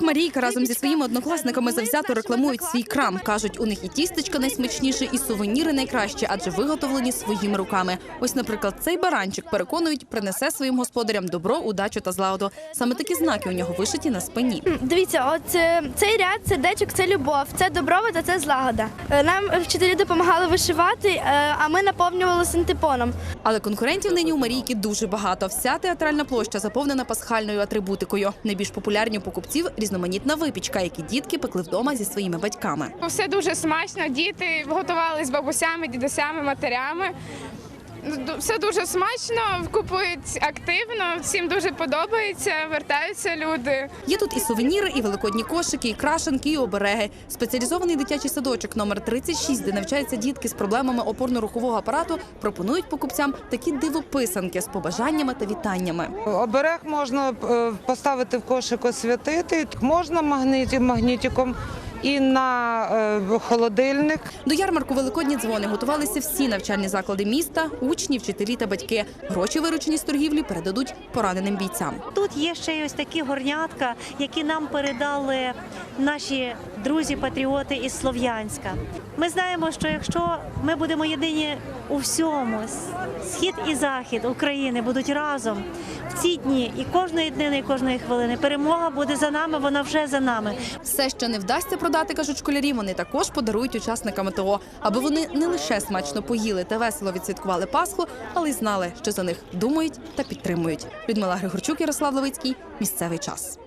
Марійка разом зі своїми однокласниками завзято рекламують свій крам. кажуть, у них і тістечка найсмачніше, і сувеніри найкращі, адже виготовлені своїми руками. Ось, наприклад, цей баранчик переконують, принесе своїм господарям добро, удачу та злагоду. Саме такі знаки у нього вишиті на спині. Дивіться, от е, цей ряд сердечок це любов, це добробут, а це злагода. Е, Нам вчителі допомагали вишивати, е, а ми наповнювали синтепоном. Але конкурентів нині у Марійки дуже багато. Вся театральна площа заповнена пасхальною атрибутикою. Найбільш популярні покупців різноманітна випічка, які дітки пекли вдома зі своїми батьками. Все дуже смачно. Діти готували з бабусями, дідусями, матерями. Все дуже смачно, купують активно, всім дуже подобається, вертаються люди. Є тут і сувеніри, і великодні кошики, і крашенки, і обереги. Спеціалізований дитячий садочок номер 36, де навчаються дітки з проблемами опорно-рухового апарату, пропонують покупцям такі дивописанки з побажаннями та вітаннями. Оберег можна е, поставити в кошик освятити, можна магнітиком і на е, холодильник. До ярмарку Великодні дзвони готувалися всі навчальні заклади міста, учні, вчителі та батьки. Гроші, виручені з торгівлі, передадуть пораненим бійцям. Тут є ще й ось такі горнятка, які нам передали наші друзі-патріоти із Слов'янська. Ми знаємо, що якщо ми будемо єдині у всьому, схід і захід України будуть разом в ці дні, і кожної днини, і кожної хвилини перемога буде за нами, вона вже за нами. Все, що не вдасться продати, кажуть школярі, вони також подарують учасникам ТО, аби вони не лише смачно поїли та весело відсвяткували Пасху, але й знали, що за них думають та підтримують. Людмила Григорчук, Ярослав Левицький. Місцевий час.